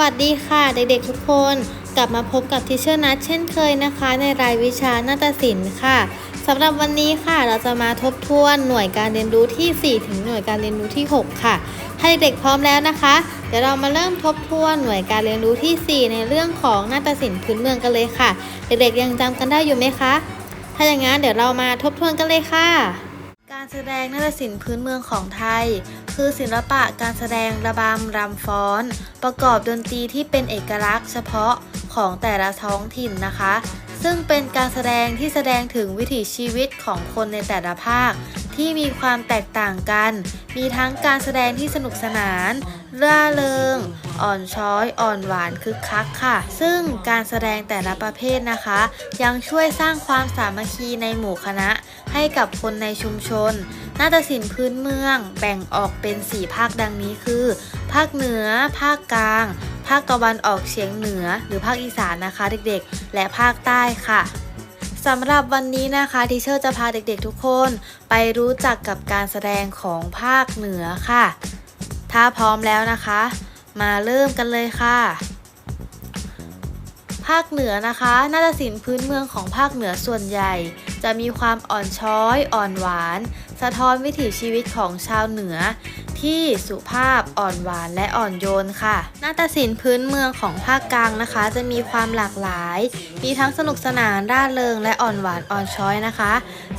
วัสดีค่ะเด็กๆทุกคน กลับมาพบกับทิเชอร์นัทเช่นเคยนะคะ ในรายวิชานาฏศิลป์ค่ะสำหรับวันนี้ค่ะเราจะมาทบทวนหน่วยการเรียนรู้ที่ 4 ถึงหน่วยการเรียนรู้ที่ 6 ค่ะ ถ้าเด็กๆพร้อมแล้วนะคะ เดี๋ยวเรามาเริ่มทบทวนหน่วยการเรียนรู้ที่ 4 ในเรื่องของนาฏศิลป์พื้นเมืองกันเลยค่ะ เด็กๆยังจำกันได้อยู่ไหมคะ ถ้าอย่างนั้นเดี๋ยวเรามาทบทวนกันเลยค่ะ การแสดงนาฏศิลป์พื้นเมืองของไทย คือศิลปะการแสดงระบำรำฟ้อน ประกอบดนตรีที่เป็นเอกลักษณ์เฉพาะของแต่ละท้องถิ่นนะคะ ซึ่งเป็นการแสดงที่แสดงถึงวิถีชีวิตของคนในแต่ละภาค ที่มีความแตกต่างกัน มีทั้งการแสดงที่สนุกสนานร่าเริง อ่อนช้อย อ่อนหวานคึกคักค่ะ ซึ่งการแสดงแต่ละประเภทนะคะ ยังช่วยสร้างความสามัคคีในหมู่คณะ ให้กับคนในชุมชน นาฏศิลป์พื้นเมือง แบ่งออกเป็น4ภาคดังนี้คือ ภาคเหนือ ภาคกลาง ภาคตะวันออกเฉียงเหนือ หรือภาคอีสานนะคะเด็กๆ และภาคใต้ค่ะ สำหรับวันนี้นะคะทีเชอร์จะพาเด็กๆทุกคนไปรู้จักกับการแสดงของภาคเหนือค่ะ ถ้าพร้อมแล้วนะคะ มาเริ่มกันเลยค่ะ ภาคเหนือนะคะนาฏศิลป์พื้นเมืองของภาคเหนือส่วนใหญ่ จะมีความอ่อนช้อย อ่อนหวาน สะท้อนวิถีชีวิตของชาวเหนือ ที่สุภาพอ่อนหวานและอ่อนโยนค่ะนาฏศิลป์พื้นเมืองของภาคกลางนะคะ จะมีความหลากหลาย มีทั้งสนุกสนานร่าเริงและอ่อนหวานอ่อนช้อยนะคะ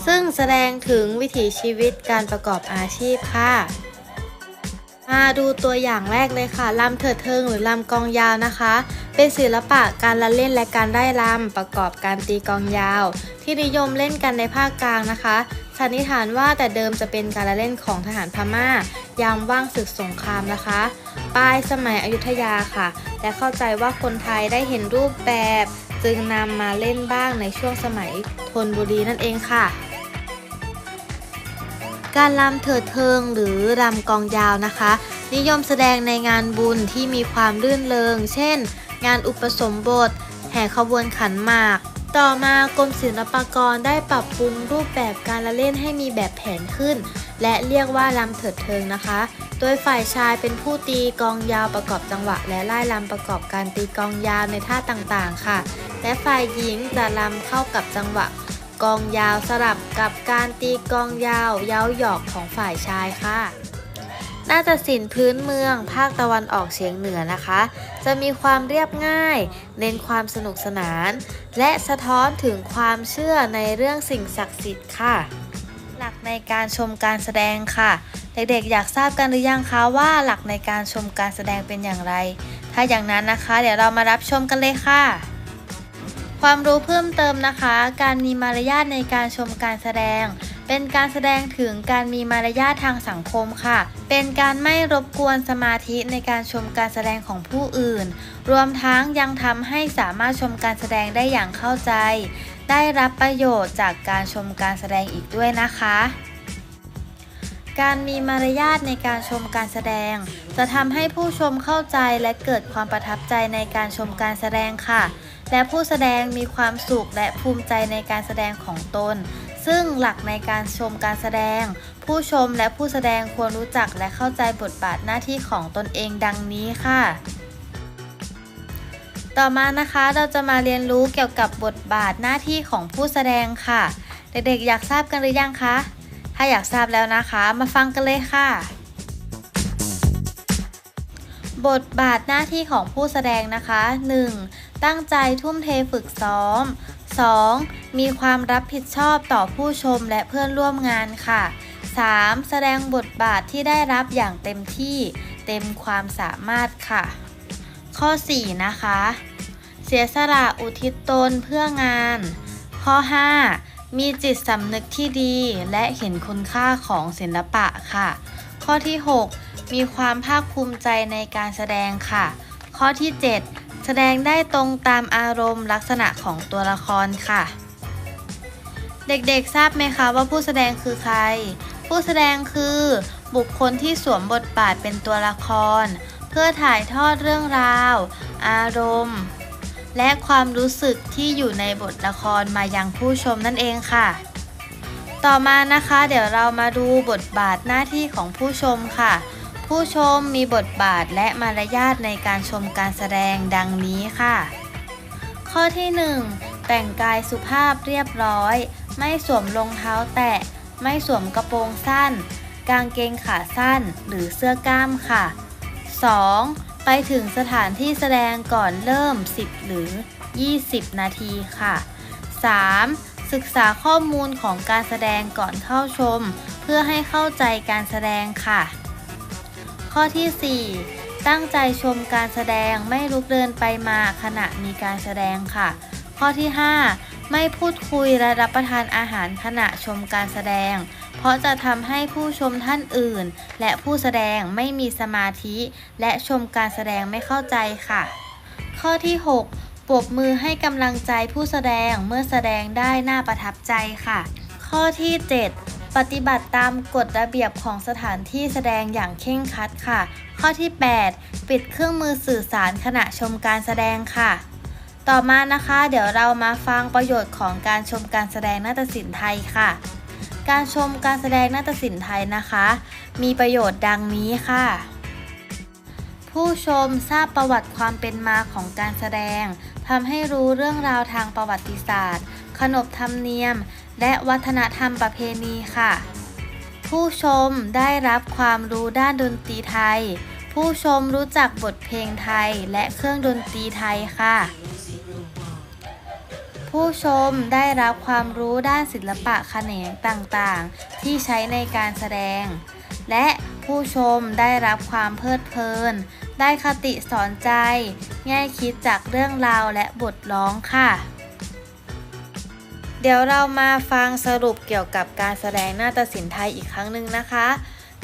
ซึ่งแสดงถึงวิถีชีวิตการประกอบอาชีพค่ะมาดูตัวอย่างแรกเลยค่ะลำเถิดเทิงหรือลำกองยาวนะคะ เป็นศิลปะการละเล่นและการได้ลำประกอบการตีกองยาว ที่นิยมเล่นกันในภาคกลางนะคะ สันนิษฐานว่าแต่เดิมจะเป็นการละเล่นของทหารพม่า ยามว่างศึกสงครามนะคะ ปลายสมัยอยุธยาค่ะ และเข้าใจว่าคนไทยได้เห็นรูปแบบ จึงนำมาเล่นบ้างในช่วงสมัยธนบุรีนั่นเองค่ะ การรำเถิดเทิงหรือรำกองยาวนะคะ นิยมแสดงในงานบุญที่มีความรื่นเริง เช่น งานอุปสมบท แห่ขบวนขันหมาก ต่อมากรมศิลปากรได้ปรับปรุงรูปแบบการละเล่นให้มีแบบแผนขึ้น และเรียกว่าลำเถิดเทิงนะคะ โดยฝ่ายชายเป็นผู้ตีกองยาวประกอบจังหวะ และไล่ลำประกอบการตีกองยาวในท่าต่างๆ ค่ะ และฝ่ายหญิงจะลำเข้ากับจังหวะ กองยาวสลับกับการตีกองยาว เย้าหยอกของฝ่ายชายค่ะ น่าฏศิลป์พื้นเมือง ภาคตะวันออกเฉียงเหนือนะคะ จะมีความเรียบง่าย เน้นความสนุกสนาน และสะท้อนถึงความเชื่อในเรื่องสิ่งศักดิ์สิทธิ์ค่ะ หลักในการชมการแสดงค่ะ เด็กๆ อยากทราบกันหรือยังคะว่าหลักในการชมการแสดงเป็นอย่างไร ถ้าอย่างนั้นนะคะ เดี๋ยวเรามารับชมกันเลยค่ะความรู้เพิ่มเติมนะคะ การมีมารยาทในการชมการแสดง เป็นการแสดงถึงการมีมารยาททางสังคมค่ะ เป็นการไม่รบกวนสมาธิในการชมการแสดงของผู้อื่น รวมทั้งยังทำให้สามารถชมการแสดงได้อย่างเข้าใจ ได้รับประโยชน์จากการชมการแสดงอีกด้วยนะคะการมีมารยาทในการชมการแสดง จะทำให้ผู้ชมเข้าใจและเกิดความประทับใจในการชมการแสดงค่ะ และผู้แสดงมีความสุขและภูมิใจในการแสดงของตน ซึ่งหลักในการชมการแสดง ผู้ชมและผู้แสดงควรรู้จักและเข้าใจบทบาทหน้าที่ของตนเองดังนี้ค่ะ ต่อมานะคะเราจะมาเรียนรู้เกี่ยวกับบทบาทหน้าที่ของผู้แสดงค่ะ เด็กๆ อยากทราบกันหรือยังคะ ถ้าอยากทราบแล้วนะคะ มาฟังกันเลยค่ะบทบาทหน้าที่ของผู้แสดงนะคะ 1. ตั้งใจทุ่มเทฝึกซ้อม 2. มีความรับผิดชอบต่อผู้ชมและเพื่อนร่วมงานค่ะ 3. แสดงบทบาทที่ได้รับอย่างเต็มที่เต็มความสามารถค่ะ ข้อ 4 นะคะ เสียสละอุทิศตนเพื่องาน ข้อ 5 มีจิตสำนึกที่ดีและเห็นคุณค่าของศิลปะค่ะ ข้อที่ 6 มีความภาคภูมิใจในการแสดงค่ะ ข้อที่ 7 แสดงได้ตรงตามอารมณ์ลักษณะของตัวละครค่ะ เด็กๆทราบไหมคะว่าผู้แสดงคือใคร ผู้แสดงคือบุคคลที่สวมบทบาทเป็นตัวละคร เพื่อถ่ายทอดเรื่องราว อารมณ์ และความรู้สึกที่อยู่ในบทละครมายังผู้ชมนั่นเองค่ะ ต่อมานะคะ เดี๋ยวเรามาดูบทบาทหน้าที่ของผู้ชมค่ะ ผู้ชมมีบทบาทและมารยาทในการชมการแสดงดังนี้ค่ะ ข้อที่ 1 แต่งกายสุภาพเรียบร้อย ไม่สวมรองเท้าแตะ ไม่สวมกระโปรงสั้น กางเกงขาสั้นหรือเสื้อกล้ามค่ะ 2. ไปถึงสถานที่แสดงก่อนเริ่ม 10 หรือ 20 นาทีค่ะ 3. ศึกษาข้อมูลของการแสดงก่อนเข้าชม เพื่อให้เข้าใจการแสดงค่ะ ข้อที่ 4 ตั้งใจชมการแสดงไม่ลุกเดินไปมาขณะมีการแสดงค่ะ ข้อที่ 5 ไม่พูดคุยและรับประทานอาหารขณะชมการแสดง เพราะจะทำให้ผู้ชมท่านอื่น และผู้แสดงไม่มีสมาธิ และชมการแสดงไม่เข้าใจค่ะ ข้อที่ 6 ปรบมือให้กำลังใจผู้แสดงเมื่อแสดงได้น่าประทับใจค่ะ ข้อที่ 7 ปฏิบัติตามกฎระเบียบของสถานที่แสดงอย่างเคร่งครัดค่ะ ข้อที่ 8 ปิดเครื่องมือสื่อสารขณะชมการแสดงค่ะ ต่อมานะคะ เดี๋ยวเรามาฟังประโยชน์ของการชมการแสดงนาฏศิลป์ไทยค่ะ การชมการแสดงนาฏศิลป์ไทยนะคะ มีประโยชน์ดังนี้ค่ะผู้ชมทราบประวัติความเป็นมาของการแสดงทำให้รู้เรื่องราวทางประวัติศาสตร์ ขนบธรรมเนียม และวัฒนธรรมประเพณีค่ะ ผู้ชมได้รับความรู้ด้านดนตรีไทย ผู้ชมรู้จักบทเพลงไทยและเครื่องดนตรีไทยค่ะ ผู้ชมได้รับความรู้ด้านศิลปะแขนงต่างๆ ที่ใช้ในการแสดง และผู้ชมได้รับความเพลิดเพลิน ได้คติสอนใจ แง่คิดจากเรื่องราวและบทร้องค่ะ เดี๋ยวเรามาฟังสรุปเกี่ยวกับการแสดงนาฏศิลป์ไทยอีกครั้งหนึ่งนะคะ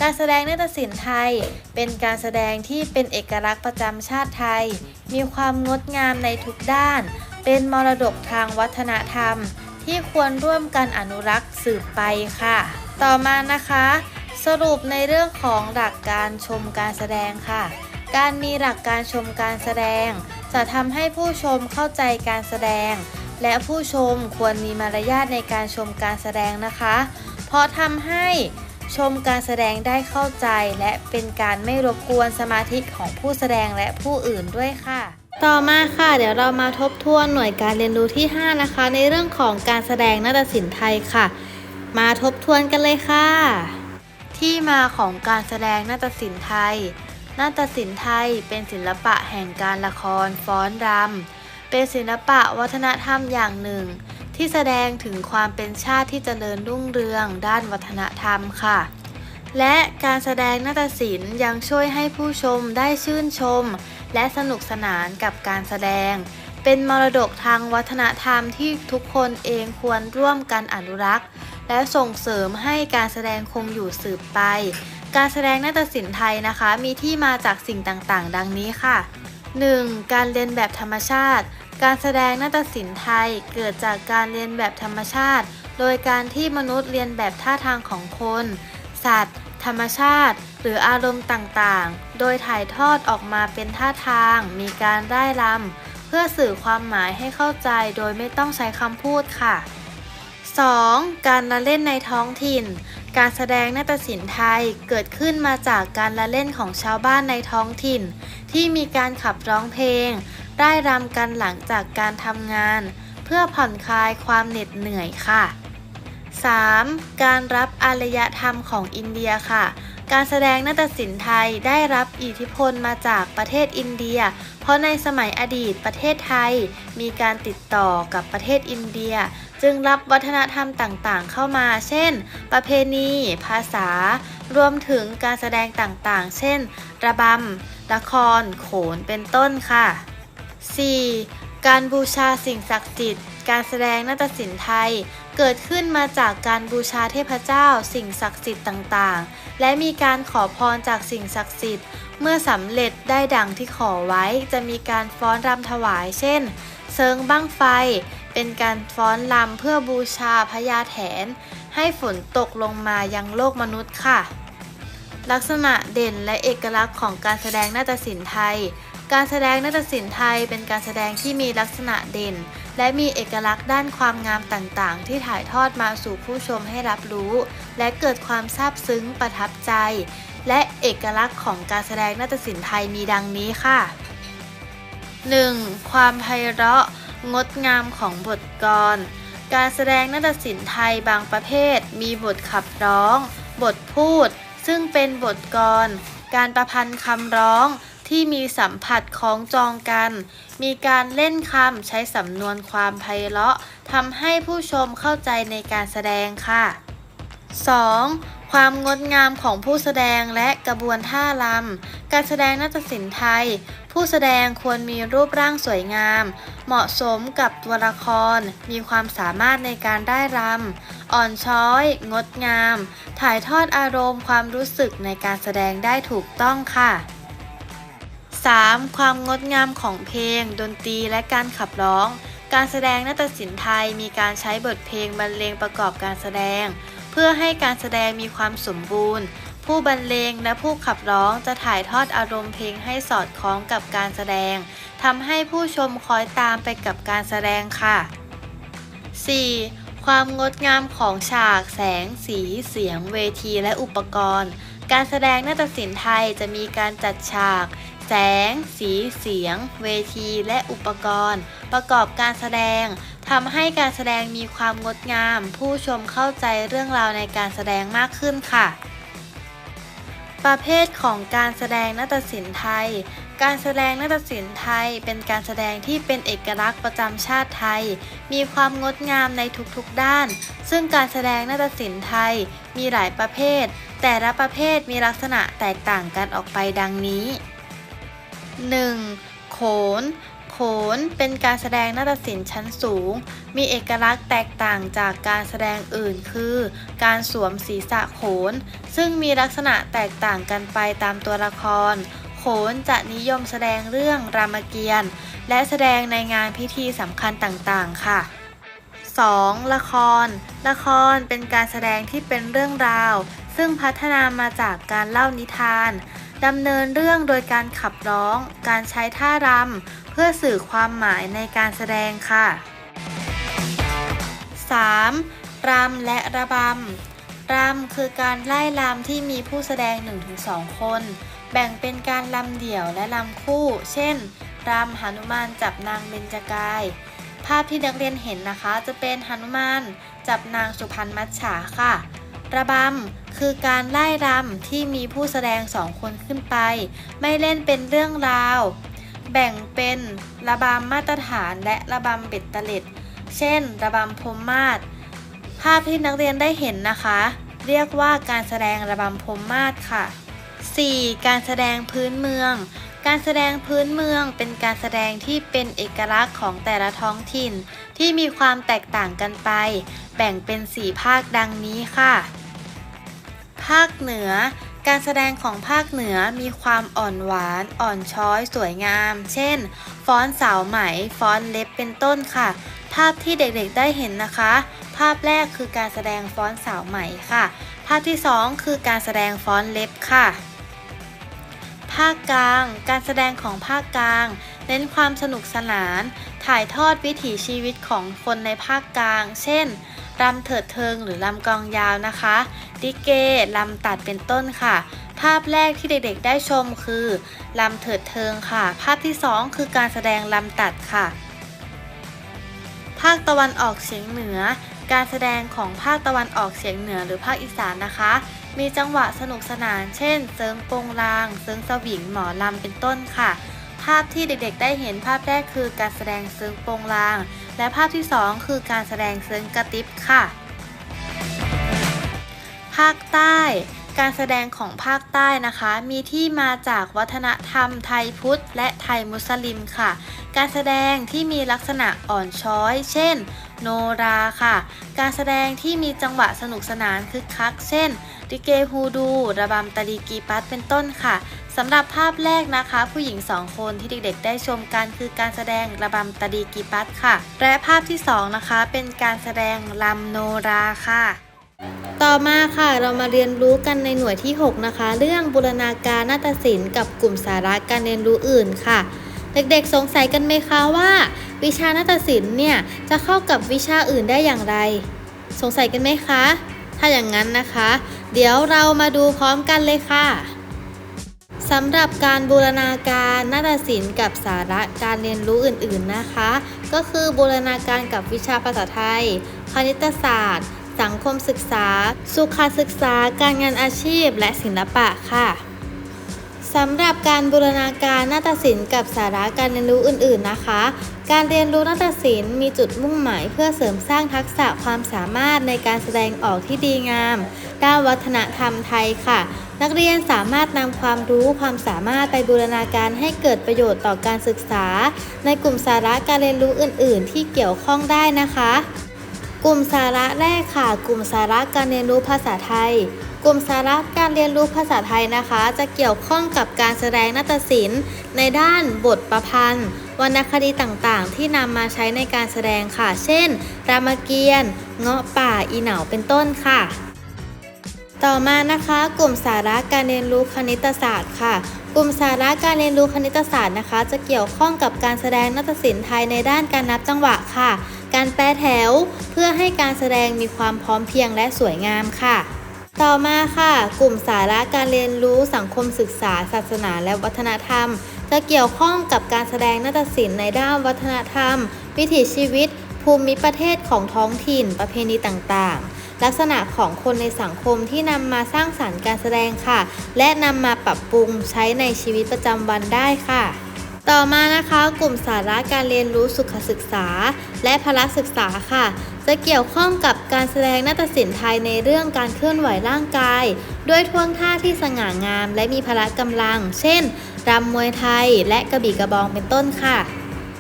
การแสดงนาฏศิลป์ไทย เป็นการแสดงที่เป็นเอกลักษณ์ประจำชาติไทย มีความงดงามในทุกด้าน เป็นมรดกทางวัฒนธรรม ที่ควรร่วมกันอนุรักษ์สืบไปค่ะ ต่อมานะคะ สรุปในเรื่องของหลักการชมการแสดงค่ะ การมีหลักการชมการแสดง จะทำให้ผู้ชมเข้าใจการแสดง และผู้ชมควรมีมารยาทในการชมการแสดงนะคะ เพราะทำให้ชมการแสดงได้เข้าใจ และเป็นการไม่รบกวนสมาธิของผู้แสดงและผู้อื่นด้วยค่ะ ต่อมาค่ะ เดี๋ยวเรามาทบทวนหน่วยการเรียนรู้ที่ 5 นะคะ ในเรื่องของการแสดงนาฏศิลป์ไทยค่ะ มาทบทวนกันเลยค่ะ ที่มาของการแสดงนาฏศิลป์ไทย นาฏศิลป์ไทยเป็นศิลปะแห่งการละคร ฟ้อนรำ เป็นศิลปะวัฒนธรรมอย่างหนึ่ง ที่แสดงถึงความเป็นชาติที่เจริญรุ่งเรืองด้านวัฒนธรรมค่ะ และการแสดงนาฏศิลป์ยังช่วยให้ผู้ชมได้ชื่นชม และสนุกสนานกับการแสดง เป็นมรดกทางวัฒนธรรมที่ทุกคนเองควรร่วมกันอนุรักษ์ และส่งเสริมให้การแสดงคงอยู่สืบไป การแสดงนาฏศิลป์ไทยนะคะ มีที่มาจากสิ่งต่างๆ ดังนี้ค่ะ 1. การเรียนแบบธรรมชาติ การแสดงนาฏศิลป์ไทยเกิดจากการเรียนแบบธรรมชาติ โดยการที่มนุษย์เรียนแบบท่าทางของคน สัตว์ ธรรมชาติ หรืออารมณ์ต่างๆ โดยถ่ายทอดออกมาเป็นท่าทาง มีการร่ายรำเพื่อสื่อความหมายให้เข้าใจโดยไม่ต้องใช้คำพูดค่ะ 2. การละเล่นในท้องถิ่น การแสดงนาฏศิลป์ไทยเกิดขึ้นมาจากการละเล่นของชาวบ้านในท้องถิ่น ที่มีการขับร้องเพลง ได้รำกันหลังจากการทำงาน เพื่อผ่อนคลายความเหน็ดเหนื่อยค่ะ 3. การรับอารยธรรมของอินเดียค่ะ การแสดงนาฏศิลป์ไทยได้รับอิทธิพลมาจากประเทศอินเดีย เพราะในสมัยอดีตประเทศไทย มีการติดต่อกับประเทศอินเดีย จึงรับวัฒนธรรมต่างๆ เข้ามา เช่น ประเพณี ภาษา รวมถึงการแสดงต่างๆ เช่น ระบำละคร โขน เป็นต้นค่ะ 4. การบูชาสิ่งศักดิ์สิทธิ์ การแสดงนาฏศิลป์ไทย เกิดขึ้นมาจากการบูชาเทพเจ้า สิ่งศักดิ์สิทธิ์ต่างๆ และมีการขอพรจากสิ่งศักดิ์สิทธิ์ เมื่อสำเร็จได้ดังที่ขอไว้ จะมีการฟ้อนรำถวาย เช่น เซิงบั้งไฟ เป็นการฟ้อนรำเพื่อบูชาพญาแถน ให้ฝนตกลงมายังโลกมนุษย์ค่ะ ลักษณะเด่นและเอกลักษณ์ของการแสดงนาฏศิลป์ไทย การแสดงนาฏศิลป์ไทยเป็นการแสดงที่มีลักษณะเด่น และมีเอกลักษณ์ด้านความงามต่างๆ ที่ถ่ายทอดมาสู่ผู้ชมให้รับรู้ และเกิดความซาบซึ้งประทับใจ และเอกลักษณ์ของการแสดงนาฏศิลป์ไทยมีดังนี้ค่ะ 1. ความไพเราะ งดงามของบทกลการแสดงนาฏศิลป์ไทยบางประเภท มีบทขับร้อง บทพูด ซึ่งเป็นบทกลการประพันธ์คำร้อง ที่มีสัมผัสของจองกัน มีการเล่นคำใช้สำนวนความไพเราะทำให้ผู้ชมเข้าใจในการแสดงค่ะ 2. ความงดงามของผู้แสดงและกระบวนท่ารำการแสดงนาฏศิลป์ไทย ผู้แสดงควรมีรูปร่างสวยงาม เหมาะสมกับตัวละคร มีความสามารถในการได้รำอ่อนช้อย งดงาม ถ่ายทอดอารมณ์ความรู้สึกในการแสดงได้ถูกต้องค่ะ 3. ความงดงามของเพลง ดนตรีและการขับร้อง การแสดงนาฏศิลป์ไทยมีการใช้บทเพลงบรรเลงประกอบการแสดง เพื่อให้การแสดงมีความสมบูรณ์ ผู้บรรเลงและผู้ขับร้องจะถ่ายทอดอารมณ์เพลงให้สอดคล้องกับการแสดงทำให้ผู้ชมคอยตามไปกับการแสดงค่ะ 4. ความงดงามของฉาก แสง สี เสียง เวที และอุปกรณ์ การแสดงนาฏศิลป์ไทยจะมีการจัดฉาก แสง สี เสียง เวที และอุปกรณ์ ประกอบการแสดงทำให้การแสดงมีความงดงาม ผู้ชมเข้าใจเรื่องราวในการแสดงมากขึ้นค่ะ ประเภทของการแสดงนาฏศิลป์ไทย การแสดงนาฏศิลป์ไทยเป็นการแสดงที่เป็นเอกลักษณ์ประจำชาติไทย มีความงดงามในทุกๆด้าน ซึ่งการแสดงนาฏศิลป์ไทยมีหลายประเภท แต่ละประเภทมีลักษณะแตกต่างกันออกไปดังนี้ 1. โขน โขนเป็นการแสดงนาฏศิลป์ชั้นสูง มีเอกลักษณ์แตกต่างจากการแสดงอื่นคือ การสวมศีรษะโขน ซึ่งมีลักษณะแตกต่างกันไปตามตัวละคร โขนจะนิยมแสดงเรื่องรามเกียรติ์และแสดงในงานพิธีสำคัญต่างๆ ค่ะ 2. ละคร ละครเป็นการแสดงที่เป็นเรื่องราว ซึ่งพัฒนามาจากการเล่านิทาน ดำเนินเรื่องโดยการขับร้อง การใช้ท่ารำเพื่อสื่อความหมายในการแสดงค่ะ 3. รำและระบำรำคือการไล่รำที่มีผู้แสดง 1-2 คน แบ่งเป็นการรำเดี่ยวและรำคู่ เช่นรำหนุมานจับนางเบญจกาย ภาพที่นักเรียนเห็นนะคะ จะเป็นหนุมานจับนางสุพรรณมัจฉาค่ะ ระบำ คือการไล่รำที่มีผู้แสดงสองคนขึ้นไป ไม่เล่นเป็นเรื่องราว แบ่งเป็นระบำมาตรฐานและระบำเบ็ดเตล็ด เช่น ระบำพรมมาศภาพที่นักเรียนได้เห็นนะคะ เรียกว่าการแสดงระบำพรมมาศค่ะ 4. การแสดงพื้นเมือง การแสดงพื้นเมืองเป็นการแสดงที่เป็นเอกลักษณ์ของแต่ละท้องถิ่น ที่มีความแตกต่างกันไป แบ่งเป็น 4 ภาคดังนี้ค่ะ ภาคเหนือ การแสดงของภาคเหนือมีความอ่อนหวานอ่อนช้อยสวยงาม เช่น ฟ้อนสาวไหม ฟ้อนเล็บเป็นต้นค่ะ ภาพที่เด็กๆได้เห็นนะคะ ภาพแรกคือการแสดงฟ้อนสาวไหมค่ะ ภาพที่ 2 คือการแสดงฟ้อนเล็บค่ะภาคกลาง การแสดงของภาคกลาง เน้นความสนุกสนาน ถ่ายทอดวิถีชีวิตของคนในภาคกลาง เช่น รำเถิดเทิงหรือรำกองยาวนะคะลิเกลำตัดเป็นต้นค่ะ ภาพแรกที่เด็กๆได้ชมคือลำเถิดเทิงค่ะ ภาพที่ 2 คือการแสดงลำตัดค่ะ ภาคตะวันออกเฉียงเหนือ การแสดงของภาคตะวันออกเฉียงเหนือหรือภาคอีสานนะคะ มีจังหวะสนุกสนาน เช่น เซิงโปงลาง เซิงสวิงหมอลำเป็นต้นค่ะ ภาพที่เด็กๆ ได้เห็นภาพแรกคือการแสดงเซิงโปงลาง และภาพที่ 2 คือการแสดงเซิงกระติบค่ะ ภาคใต้ การแสดงของภาคใต้นะคะ มีที่มาจากวัฒนธรรมไทยพุทธ และไทยมุสลิมค่ะ การแสดงที่มีลักษณะอ่อนช้อย เช่น โนราค่ะ การแสดงที่มีจังหวะสนุกสนานคึกคัก เช่นลิเกฮูดู ระบำตะลีกีปัสเป็นต้นค่ะ สำหรับภาพแรกนะคะ ผู้หญิงสองคนที่เด็กๆ ได้ชมกันคือการแสดงระบำตะลีกีปัสค่ะ และภาพที่สองนะคะ เป็นการแสดงลำโนราค่ะ ต่อมาค่ะเรามาเรียนรู้กันในหน่วยที่ 6 นะคะ เรื่องบูรณาการนาฏศิลป์กับกลุ่มสาระการเรียนรู้อื่นค่ะ เด็กๆ สงสัยกันไหมคะว่า วิชานาฏศิลป์เนี่ยจะเข้ากับวิชาอื่นได้อย่างไร สงสัยกันไหมคะ ถ้าอย่างนั้นนะคะ เดี๋ยวเรามาดูพร้อมกันเลยค่ะ สำหรับการบูรณาการนาฏศิลป์กับสาระการเรียนรู้อื่นๆนะคะ ก็คือบูรณาการกับวิชาภาษาไทย คณิตศาสตร์ สังคมศึกษา สุขศึกษา การงานอาชีพ และศิลปะค่ะ สำหรับการบูรณาการนาฏศิลป์กับสาระการเรียนรู้อื่น ๆนะคะ การเรียนรู้นาฏศิลป์มีจุดมุ่งหมายเพื่อเสริมสร้างทักษะความสามารถในการแสดงออกที่ดีงาม ด้านวัฒนธรรมไทยค่ะ นักเรียนสามารถนำความรู้ความสามารถไปบูรณาการให้เกิดประโยชน์ต่อการศึกษา ในกลุ่มสาระการเรียนรู้อื่น ๆ ที่เกี่ยวข้องได้นะคะ กลุ่มสาระแรกค่ะ กลุ่มสาระการเรียนรู้ภาษาไทย กลุ่มสาระการเรียนรู้ภาษาไทยนะคะ จะเกี่ยวข้องกับการแสดงนาฏศิลป์ ในด้านบทประพันธ์ วรรณคดีต่างๆ ที่นำมาใช้ในการแสดงค่ะ เช่น รามเกียรติ์เงาะป่าอีเหนาเป็นต้นค่ะ ต่อมานะคะกลุ่มสาระการเรียนรู้คณิตศาสตร์ค่ะกลุ่มสาระการเรียนรู้คณิตศาสตร์นะคะ จะเกี่ยวข้องกับการแสดงนาฏศิลป์ไทยในด้านการนับจังหวะค่ะ การแปรแถว เพื่อให้การแสดงมีความพร้อมเพรียงและสวยงามค่ะ ต่อมาค่ะ กลุ่มสาระการเรียนรู้สังคมศึกษา ศาสนาและวัฒนธรรม จะเกี่ยวข้องกับการแสดงนาฏศิลป์ในด้านวัฒนธรรม วิถีชีวิต ภูมิประเทศของท้องถิ่น ประเพณีต่างๆ ลักษณะของคนในสังคมที่นำมาสร้างสรรค์การแสดงค่ะ และนำมาปรับปรุงใช้ในชีวิตประจำวันได้ค่ะต่อมานะคะ กลุ่มสาระการเรียนรู้สุขศึกษา และพละศึกษาค่ะ จะเกี่ยวข้องกับการแสดงนาฏศิลป์ไทยในเรื่องการเคลื่อนไหวร่างกาย ด้วยท่วงท่าที่สง่างาม และมีพละกำลัง เช่นรำมวยไทย และกระบี่กระบองเป็นต้นค่ะ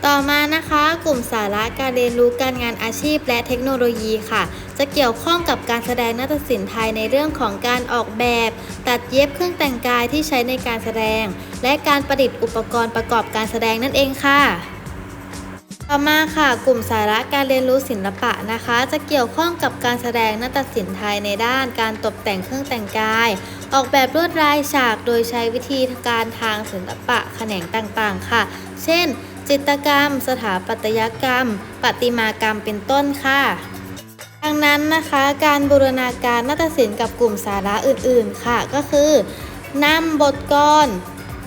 ต่อมานะคะ กลุ่มสาระการเรียนรู้การงานอาชีพและเทคโนโลยีค่ะ จะเกี่ยวข้องกับการแสดงนาฏศิลป์ไทยในเรื่องของการออกแบบ ตัดเย็บเครื่องแต่งกายที่ใช้ในการแสดง และการประดิษฐ์อุปกรณ์ประกอบการแสดงนั่นเองค่ะ ต่อมาค่ะ กลุ่มสาระการเรียนรู้ศิลปะนะคะ จะเกี่ยวข้องกับการแสดงนาฏศิลป์ไทยในด้านการตกแต่งเครื่องแต่งกาย ออกแบบลวดลายฉากโดยใช้วิธีการทางศิลปะแขนงต่างๆ ค่ะ เช่น จิตรกรรม สถาปัตยกรรมประติมากรรมเป็นต้นค่ะดังนั้นนะคะการบูรณาการนาฏศิลป์กับกลุ่มสาระอื่นๆค่ะ ก็คือนำบทกล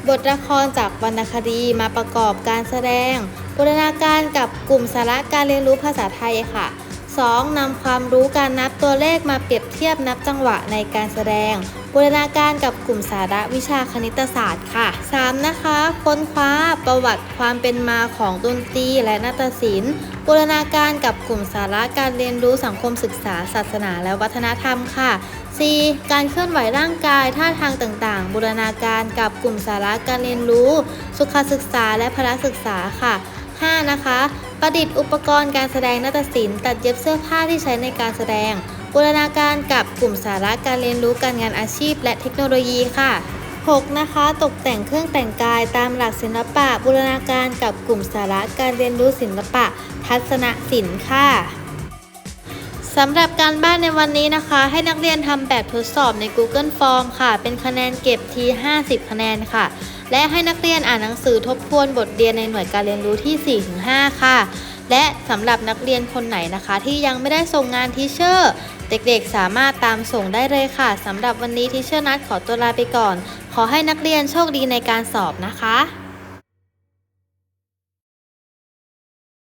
บทละครจากวรรณคดีมาประกอบการแสดง บูรณาการกับกลุ่มสาระการเรียนรู้ภาษาไทยค่ะ 2. นำความรู้การนับตัวเลขมาเปรียบเทียบนับจังหวะในการแสดง บูรณาการกับกลุ่มสาระวิชาคณิตศาสตร์ค่ะ 3. นะคะ ค้นคว้าประวัติความเป็นมาของดนตรีและนาฏศิลป์ บูรณาการกับกลุ่มสาระการเรียนรู้สังคมศึกษา ศาสนาและวัฒนธรรมค่ะ 4. การเคลื่อนไหวร่างกายท่าทางต่างๆ บูรณาการกับกลุ่มสาระการเรียนรู้ สุขศึกษาและพละศึกษาค่ะ 5. นะคะ ประดิษฐ์อุปกรณ์การแสดงนาฏศิลป์ตัดเย็บเสื้อผ้าที่ใช้ในการแสดงบูรณาการกับกลุ่มสาระการเรียนรู้การงานอาชีพ และเทคโนโลยีค่ะ 6. นะคะ ตกแต่งเครื่องแต่งกายตามหลักศิลปะบูรณาการกับกลุ่มสาระการเรียนรู้ศิลปะ ทัศนศิลป์ค่ะสำหรับการบ้านในวันนี้นะคะ ให้นักเรียนทำแบบทดสอบใน Google Form ค่ะ เป็นคะแนนเก็บที 50 คะแนนค่ะ และให้นักเรียนอ่านหนังสือทบทวนบทเรียนในหน่วยการเรียนรู้ที่ 4-5 ค่ะ และสำหรับนักเรียนคนไหนนะคะ ที่ยังไม่ได้ส่งงานทีเชอร์เด็กๆ สามารถตามส่งได้เลยค่ะสำหรับวันนี้ทีเชอร์นัดขอตัวลาไปก่อน ขอให้นักเรียนโชคดีในการสอบนะคะ